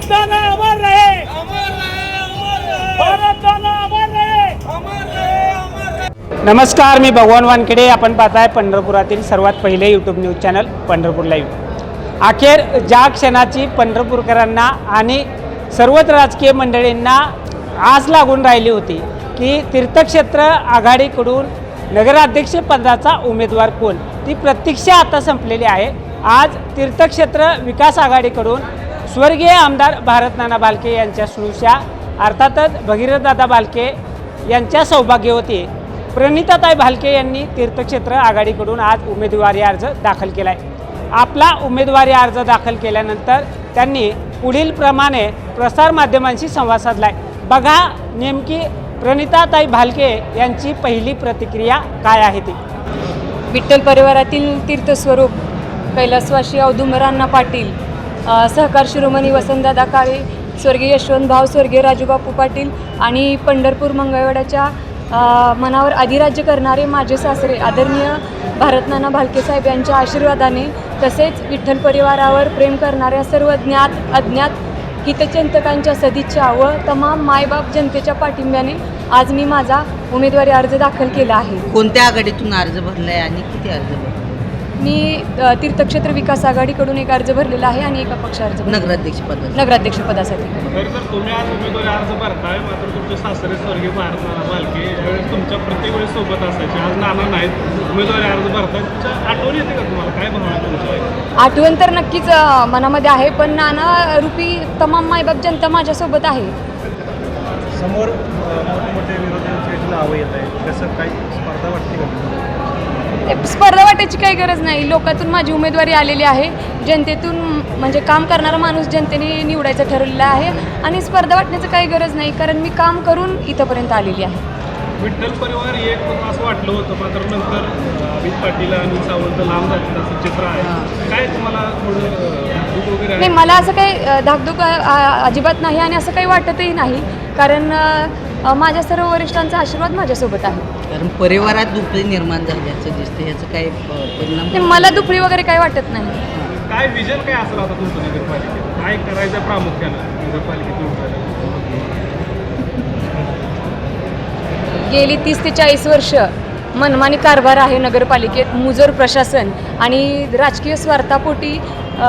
भारत जाना अमर रहे भारत जाना अमर रहे. नमस्कार मी भगवान वानखेडे. आपण पाहताय पंढरपुरातील सर्वात पहिले YouTube news channel Pandharpur live अखेर ज्या क्षणाची पंढरपूरकरांना आणि सर्वच राजकीय मंडळींना आस लागून राहिली होती की तीर्थक्षेत्र आघाडीकडून नगराध्यक्षपदाचा उमेदवार कोण? ती प्रतीक्षा आता संपलेली आहे. आज तीर्थक्षेत्र विकास आघाडीकडून स्वर्गीय आमदार भारतनाना बालके यांच्या श्रुषा अर्थातच भगीरथदादा बालके यांच्या सौभाग्यवती प्रणिताताई भालके यांनी तीर्थक्षेत्र आघाडीकडून आज उमेदवारी अर्ज दाखल केला आहे आपला उमेदवारी अर्ज दाखल केल्यानंतर त्यांनी पुढीलप्रमाणे प्रसारमाध्यमांशी संवाद साधला आहे बघा नेमकी प्रणिताताई भालके यांची पहिली प्रतिक्रिया काय आहे ती? विठ्ठल परिवारातील तीर्थस्वरूप कैलासवासी औदुंबरांना पाटील सहकार शिरोमणी वसंतदादा काळे स्वर्गीय यशवंतभाव स्वर्गीय राजूबापू पाटील आणि पंढरपूर मंगळवेढ्याच्या मनावर अधिराज्य करणारे माझे सासरे आदरणीय भारतनाना भालके साहेब यांच्या आशीर्वादाने तसेच विठ्ठल परिवारावर प्रेम करणाऱ्या सर्व ज्ञात अज्ञात हितचिंतकांच्या सदिच्छा व तमाम मायबाप जनतेच्या पाठिंब्याने आज मी माझा उमेदवारी अर्ज दाखल केला आहे. कोणत्या आघाडीतून अर्ज भरलाय आणि किती अर्ज भरला मी तीर्थक्षेत्र विकास आघाडीकडून एक अर्ज भरलेला आहे आणि एका पक्ष अर्ज भरलेला आहे. नगराध्यक्ष पदासाठी. नगराध्यक्षपदासाठी खरं तर तुम्ही आज उमेदवारी अर्ज भरताय मात्र तुमचे सासरे स्वर्गीय भारत नाना बालके यावेळेस तुमच्या प्रत्येक वेळेस सोबत असायचे आज नाना नाहीत उमेदवारी अर्ज भरताय तुमच्या आठवण येते का तुम्हाला? काय भावना आहे तुमच्या? आठवण तर नक्कीच मनामध्ये आहे पण नाना रूपी तमाम मायबाप जनता माझ्यासोबत आहे. समोर मोठमोठे विरोधी नावं येत आहे कसं काही स्पर्धा वाटते का स्पर्धा वाटायची काही गरज नाही. लोकातून माझी उमेदवारी आलेली आहे. जनतेतून म्हणजे काम करणारा माणूस जनतेने निवडायचं ठरवलेलं आहे आणि स्पर्धा वाटण्याचं काही गरज नाही कारण मी काम करून इथंपर्यंत आलेली आहे. विठ्ठल परिवार एक असं वाटलं होतं मात्र नंतर अमित पाटील आणि सावंत लांब जातील असं चित्र आहे. काय तुम्हाला थोडं वगैरे नाही मला असं काही धाकधूक अजिबात नाही आणि असं काही वाटतही नाही कारण माझ्या सर्व वरिष्ठांचा आशीर्वाद माझ्यासोबत आहे. कारण परिवारात दुपरी निर्माण झाल्याचं दिसतं ह्याचं काय प- परिणाम मला दुपरी वगैरे काही वाटत नाही. काय विजन काय असेल आता तुमचं नगरपालिकेत? काय करायचं प्रामुख्यानं नगरपालिकेत उमेदवारी गेली तीस ते चाळीस वर्ष मनमानी कारभार आहे नगरपालिकेत मुजोर प्रशासन आणि राजकीय स्वार्थापोटी अ,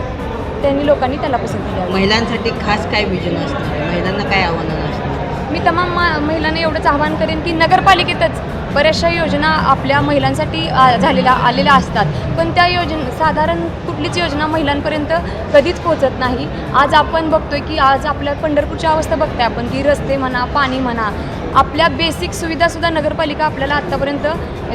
त्यांनी लोकांनी त्याला पसंती द्यावी. महिलांसाठी खास काय विजन असणार आहे? महिलांना काय आव्हानं असणार मी तमाम मा महिलांना एवढंच आवाहन करेन की नगरपालिकेतच बऱ्याचशा योजना आपल्या महिलांसाठी आ, झालेल्या आलेल्या असतात. पण त्या योजना साधारण कुठलीच योजना महिलांपर्यंत कधीच पोचत नाही. आज आपण बघतोय की आज आपल्या पंढरपूरची अवस्था बघताय आपण की रस्ते म्हणा पाणी म्हणा आपल्या बेसिक सुविधासुद्धा नगरपालिका आपल्याला आत्तापर्यंत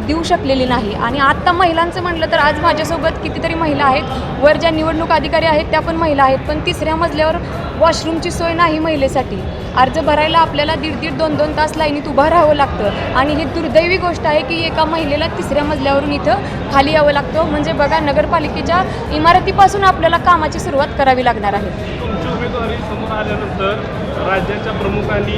देऊ शकलेली नाही. आणि आत्ता महिलांचं म्हटलं तर आज माझ्यासोबत कितीतरी महिला आहेत. वर ज्या निवडणूक अधिकारी आहेत त्या पण महिला आहेत. पण तिसऱ्या मजल्यावर वॉशरूमची सोय नाही महिलेसाठी. अर्ज भरायला आपल्याला दीड दीड दोन दोन तास लाईनीत उभं राहावं लागतं. आणि ही दुर्दैवी गोष्ट आहे की एका महिलेला तिसऱ्या मजल्यावरून इथं खाली यावं लागतं. म्हणजे बघा नगरपालिकेच्या इमारतीपासून आपल्याला कामाची सुरुवात करावी लागणार आहे. तुमची समोर आल्यानंतर राज्याच्या प्रमुखांनी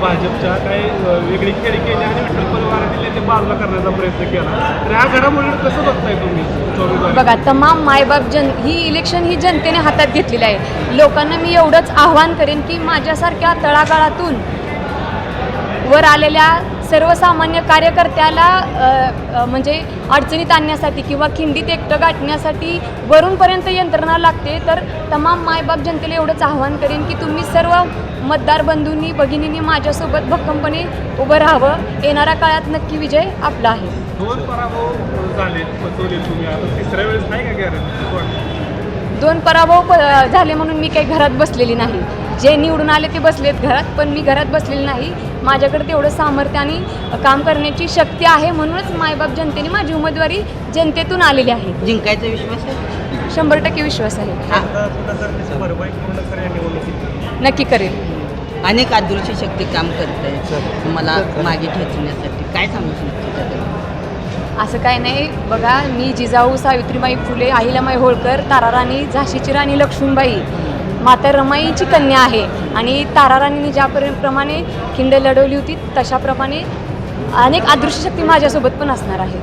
भाजपच्या काही वेगळी खेळी केली आणि विठ्ठल परिवारातील नेते बाजूला करण्याचा प्रयत्न केला. तर ह्या घडामोडीवर कसं बघताय तुम्ही बघा तमाम मायबाप जन ही इलेक्शन ही जनतेने हातात घेतलेली आहे. लोकांना मी एवढंच आव्हान करेन की माझ्यासारख्या तळागाळातून वर आलेल्या सर्वसामान्य कार्यकर्त्याला म्हणजे अडचणीत आणण्यासाठी किंवा खिंडीत एकटं गाठण्यासाठी वरूनपर्यंत यंत्रणा लागते तर तमाम मायबाप जनतेला एवढंच आव्हान करेन की तुम्ही सर्व मतदार बंधूंनी भगिनींनी माझ्यासोबत भक्कमपणे उभं राहावं. येणाऱ्या काळात नक्की विजय आपला आहे. दोन पराभव झाले बसवले तुम्ही आता. तिसऱ्या वेळेस नाही का गॅरंटी दोन पराभव झाले म्हणून मी काही घरात बसलेली नाही. जे निवडून आले ते बसलेत घरात पण मी घरात बसलेली नाही. माझ्याकडे तेवढं सामर्थ्य आणि काम करण्याची शक्ती आहे म्हणूनच मायबाप जनतेने माझी उमेदवारी जनतेतून आलेली आहे. जिंकायचा विश्वास आहे? शंभर टक्के विश्वास आहे. नक्की करेल. अनेक आदुरची शक्ती काम करते मला मागे ठेचण्यासाठी काय सांगू शकतो? असं काय नाही. बघा मी जिजाऊ सावित्रीबाई फुले अहिल्यामाई होळकर ताराराणी झाशीची राणी लक्ष्मीबाई माता रमाईची कन्या आहे. आणि ताराराणीने ज्या प्र- प्रमाणे खिंड लढवली होती तशाप्रमाणे अनेक अदृश्य शक्ती माझ्यासोबत पण असणार आहे